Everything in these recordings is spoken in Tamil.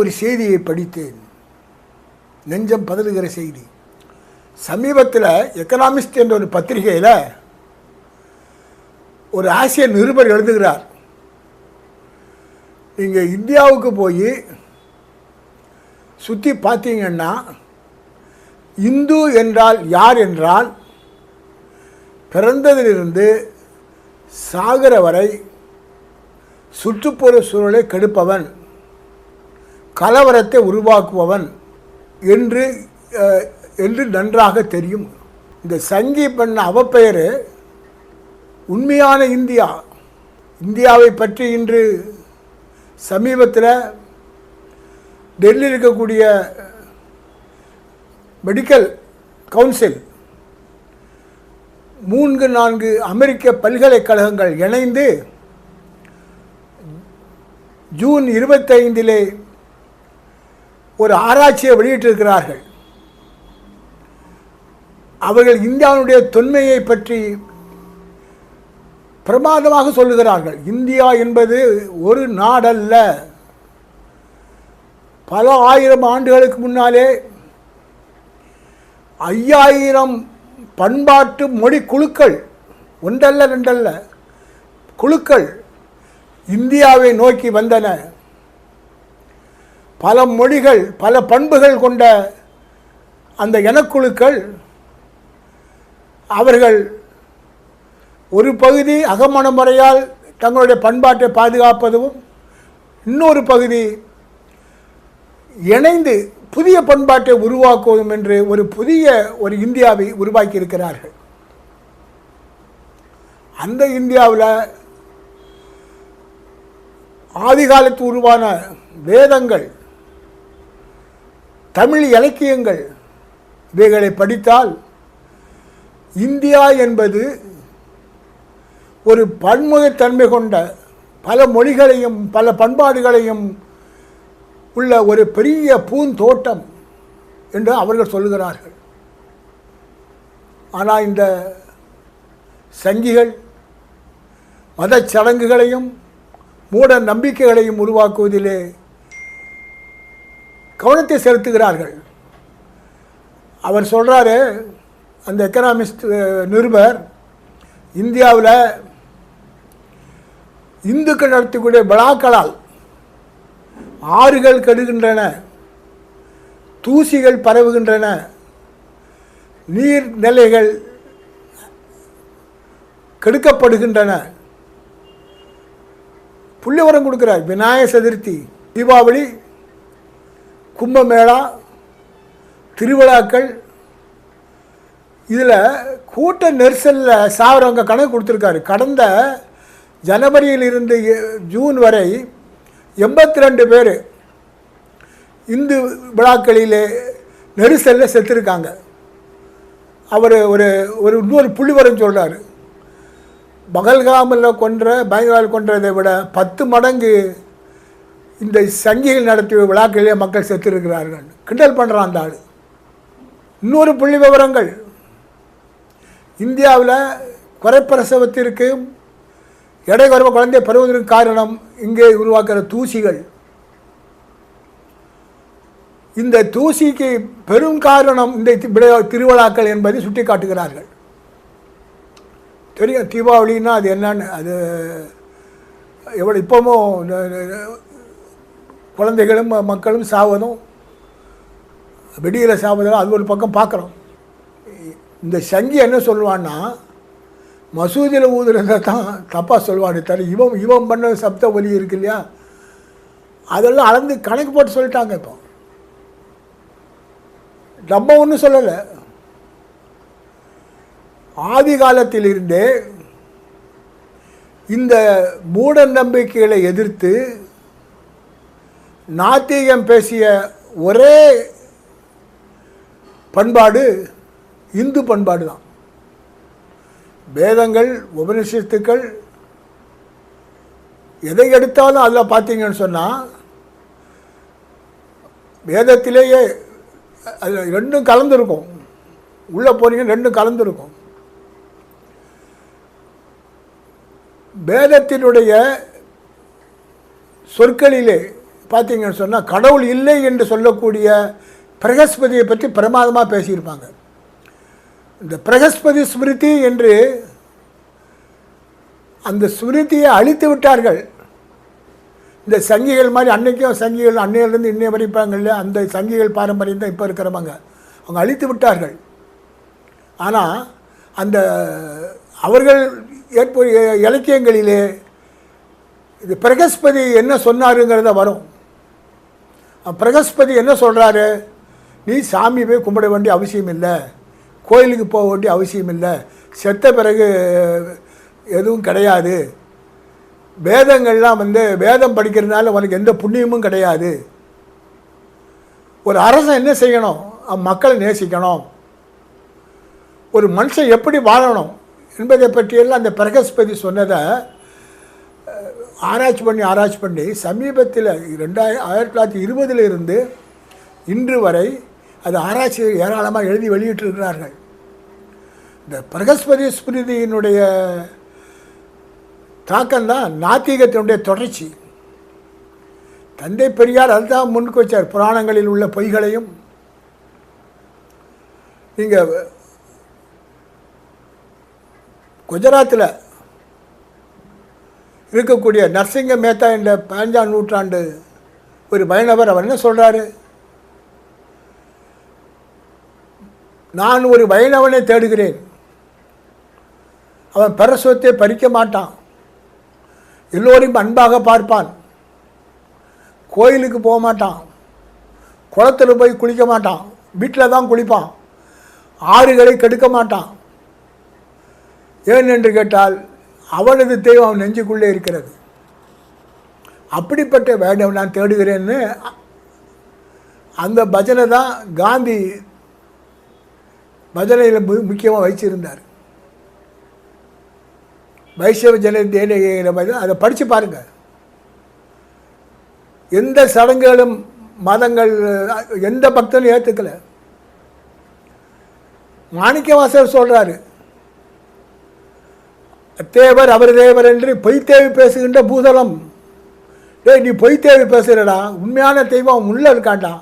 ஒரு செய்தியை படித்தேன். நெஞ்சம் பதறுகிற செய்தி. சமீபத்தில் எக்கனாமிஸ்ட் என்ற ஒரு பத்திரிகையில் ஒரு ஆசிய நிருபர் எழுதுகிறார். நீங்கள் இந்தியாவுக்கு போய் சுற்றி பார்த்தீங்கன்னா இந்து என்றால் யார் என்றால் பிறந்ததிலிருந்து சாகிற வரை சுற்றுப்புற சூழலை கெடுப்பவன். கலவரத்தை உருவாக்குபவன் என்று என்று நன்றாக தெரியும். இந்த சங்கி பண்ண அவப்பெயர் உண்மையான இந்தியா. இந்தியாவை பற்றி இன்று சமீபத்தில் டெல்லியில் இருக்கக்கூடிய மெடிக்கல் கவுன்சில் மூன்று நான்கு அமெரிக்க பல்கலைக்கழகங்கள் இணைந்து ஜூன் இருபத்தைந்திலே ஒரு ஆராய்ச்சியை வெளியிட்டிருக்கிறார்கள். அவர்கள் இந்தியாவினுடைய தொன்மையை பற்றி பிரமாதமாக சொல்லுகிறார்கள். இந்தியா என்பது ஒரு நாடல்ல. பல ஆயிரம் ஆண்டுகளுக்கு முன்னாலே ஐயாயிரம் பண்பாட்டு மொழி குழுக்கள் ஒன்றல்ல ரெண்டல்ல குழுக்கள் இந்தியாவை நோக்கி வந்தன. பல மொழிகள் பல பண்புகள் கொண்ட அந்த இனக்குழுக்கள் அவர்கள் ஒரு பகுதி அகமண முறையால் தங்களுடைய பண்பாட்டை பாதுகாப்பதும் இன்னொரு பகுதி இணைந்து புதிய பண்பாட்டை உருவாக்குவதும் என்று ஒரு புதிய ஒரு இந்தியாவை உருவாக்கி இருக்கிறார்கள் அந்த இந்தியாவில் ஆதிகாலத்து உருவான வேதங்கள் தமிழ் இலக்கியங்கள் இவைகளை படித்தால் இந்தியா என்பது ஒரு பன்முகத்தன்மை கொண்ட பல மொழிகளையும் பல பண்பாடுகளையும் உள்ள ஒரு பெரிய பூந்தோட்டம் என்று அவர்கள் சொல்லுகிறார்கள். ஆனால் இந்த சங்கிகள் மதச்சடங்குகளையும் மூட நம்பிக்கைகளையும் உருவாக்குவதிலே கவனத்தை செலுத்துகிறார்கள். அவர் சொல்கிறாரு அந்த எக்கனாமிஸ்ட் நிருபர் இந்தியாவில் இந்துக்கள் நடத்தக்கூடிய விழாக்களால் ஆறுகள் கெடுகின்றன தூசிகள் பரவுகின்றன நீர்நிலைகள் கெடுக்கப்படுகின்றன. புள்ளிவரம் கொடுக்கிறார் விநாயகர் சதுர்த்தி தீபாவளி கும்பமேளா திருவிழாக்கள் இதில் கூட்ட நெரிசலில் சாவரவங்க கணக்கு கொடுத்துருக்காரு. கடந்த ஜனவரியில் இருந்து ஜூன் வரை எண்பத்தி ரெண்டு பேர் இந்து விழாக்களிலே நெரிசலில் செத்துருக்காங்க. அவர் ஒரு ஒரு இன்னொரு புள்ளிவரம் சொல்கிறார் பகல்காமில் கொன்ற பயங்கரால் கொன்றதை விட பத்து மடங்கு இந்த சங்கிகள் நடத்திய விழாக்களிலே மக்கள் செத்துருக்கிறார்கள். கிண்டல் பண்ணுறான் அந்த ஆள். இன்னொரு புள்ளி விவரங்கள். இந்தியாவில் குறைப்பிரசவத்திற்கு எடை குறைவ குழந்தை பெறுவதற்கு காரணம் இங்கே உருவாக்குற தூசிகள். இந்த தூசிக்கு பெரும் காரணம் இந்த தி- விழா- திருவிழாக்கள் என்பதை சுட்டி காட்டுகிறார்கள் தெரியும் தீபாவளின்னா அது என்னன்னு அது எவ்வளோ இப்போவும் குழந்தைகளும் மக்களும் சாவதும் வெடியில் சாவதெல்லாம் அது ஒரு பக்கம் பார்க்குறோம் இந்த சங்கி என்ன சொல்லுவான்னா மசூதியில் ஊதுறத தான் தப்பாக சொல்லுவானே தவிர இவன் இவன் பண்ண சப்த ஒலி இருக்கு இல்லையா? அதெல்லாம் அளந்து கணக்கு போட்டு சொல்லிட்டாங்க இப்போ. நம்ம ஒன்றும் சொல்லலை. ஆதி காலத்திலிருந்தே இந்த மூட நம்பிக்கைகளை எதிர்த்து நாத்திகம் பேசிய ஒரே பண்பாடு இந்து பண்பாடு தான். வேதங்கள் உபனிஷத்துக்கள் எதை எடுத்தாலும் அதில் பார்த்தீங்கன்னு சொன்னால் வேதத்திலேயே அதில் ரெண்டும் கலந்துருக்கும். உள்ளே போனீங்கன்னா ரெண்டும் கலந்துருக்கும். வேதத்தினுடைய சொற்களிலே பார்த்தீங்கன்னு சொன்னால் கடவுள் இல்லை என்று சொல்லக்கூடிய பிரகஸ்பதியை பற்றி பிரமாதமாக பேசியிருப்பாங்க. இந்த பிரகஸ்பதி ஸ்மிருதி என்று அந்த ஸ்மிருதியை அழித்து விட்டார்கள். இந்த சங்கிகள் மாதிரி அன்னைக்கும் சங்கிகள் அன்னையிலேருந்து இன்னைய வரைப்பாங்க இல்லையா? அந்த சங்கிகள் பாரம்பரியம் தான் இப்போ இருக்கிறவங்க. அவங்க அழித்து விட்டார்கள். ஆனால் அந்த அவர்கள் ஏற்ப இலக்கியங்களிலே இது பிரகஸ்பதி என்ன சொன்னாருங்கிறத வரும். பிரகஸ்பதி என்ன சொல்கிறாரு நீ சாமி போய் கும்பிட வேண்டிய அவசியம் இல்லை. கோயிலுக்கு போக வேண்டிய அவசியம் இல்லை. செத்த பிறகு எதுவும் கிடையாது. வேதங்கள்லாம் வந்து வேதம் படிக்கிறதுனால உனக்கு எந்த புண்ணியமும் கிடையாது. ஒரு அரசன் என்ன செய்யணும்? மக்களை நேசிக்கணும். ஒரு மனுஷன் எப்படி வாழணும் என்பதை பற்றியெல்லாம் அந்த பிரகஸ்பதி சொன்னதை ஆராய்ச்சி பண்ணி ஆராய்ச்சி பண்ணி சமீபத்தில் ரெண்டாயிரம் ஆயிரத்தி தொள்ளாயிரத்தி இருபதுல இருந்து இன்று வரை அது ஆராய்ச்சி ஏராளமாக எழுதி வெளியிட்டிருக்கிறார்கள். இந்த பிரகஸ்பதி ஸ்மிருதியினுடைய தாக்கம்தான் நாத்திகத்தினுடைய தொடர்ச்சி. தந்தை பெரியார் அதுதான் முன்னுக்கு வச்சார் புராணங்களில் உள்ள பொய்களையும். நீங்கள் குஜராத்தில் இருக்கக்கூடிய நரசிங்க மேத்தா என்ற பதினஞ்சாம் நூற்றாண்டு ஒரு வைணவர் அவர் என்ன சொல்கிறாரு நான் ஒரு வைணவனை தேடுகிறேன். அவன் பரஸ்வத்தை பறிக்க மாட்டான். எல்லோரையும் அன்பாக பார்ப்பான். கோயிலுக்கு போக மாட்டான். குளத்துல போய் குளிக்க மாட்டான். வீட்டில் தான் குளிப்பான். ஆறுகளை கெடுக்க மாட்டான். ஏன் என்று கேட்டால் அவளது தெய்வம் அவன் நெஞ்சுக்குள்ளே இருக்கிறது. அப்படிப்பட்ட வேடம் நான் தேடுகிறேன்னு அந்த பஜனை தான் காந்தி பஜனையில் முக்கியமாக வச்சிருந்தார். வைஷ்ணவ ஜன தேனகிற மாதிரி அதை படித்து பாருங்கள் எந்த சடங்குகளும் மதங்கள் எந்த பக்தனும் ஏற்றுக்கல மாணிக்கவாசர் சொல்கிறாரு தேவர் அவர் தேவர் என்று பொய்த்தேவி பேசுகின்ற பூதலம். டேய் நீ பொய்த்தேவி பேசுகிறடா. உண்மையான தெய்வம் உள்ள இருக்காண்டா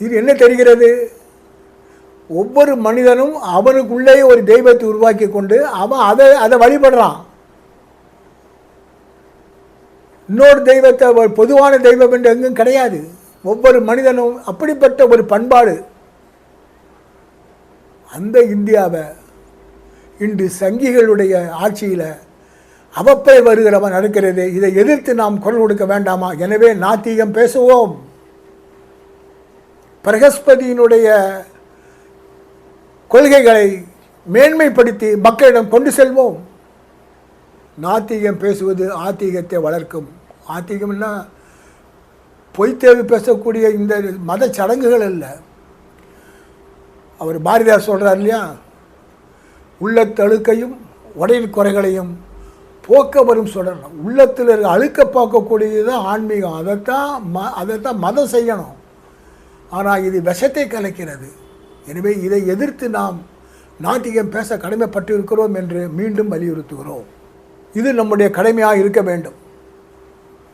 இது என்ன தெரிகிறது? ஒவ்வொரு மனிதனும் அவனுக்குள்ளே ஒரு தெய்வத்தை உருவாக்கி கொண்டு அவன் அதை அதை வழிபடுறான். இன்னொரு தெய்வத்தை ஒரு பொதுவான தெய்வம் என்று எங்கும் கிடையாது. ஒவ்வொரு மனிதனும் அப்படிப்பட்ட ஒரு பண்பாடு. அந்த இந்தியாவை இன்று சங்கிகளுடைய ஆட்சியில் அவப்பை வருகிறவன் நடக்கிறது. இதை எதிர்த்து நாம் குரல் கொடுக்க வேண்டாமா? எனவே நாத்திகம் பேசுவோம். பிரகஸ்பதியினுடைய கொள்கைகளை மேன்மைப்படுத்தி மக்களிடம் கொண்டு செல்வோம். நாத்திகம் பேசுவது ஆத்திகத்தை வளர்க்கும். ஆத்திகம்னா பொய்த்தேவி பேசக்கூடிய இந்த மத சடங்குகள் அல்ல அவர் பாரதியார் சொல்கிறார் இல்லையா? உள்ளத்தழுக்கையும் உடல் குறைகளையும் போக்க வரும் சொல்லணும் உள்ளத்தில் இருக்க அழுக்க போக்கக்கூடியது தான் ஆன்மீகம். அதைத்தான் ம அதைத்தான் மதம் செய்யணும். ஆனால் இது விஷத்தை கலைக்கிறது. எனவே இதை எதிர்த்து நாம் நாட்டியம் பேச கடமைப்பட்டிருக்கிறோம் என்று மீண்டும் வலியுறுத்துகிறோம். இது நம்முடைய கடமையாக இருக்க வேண்டும்.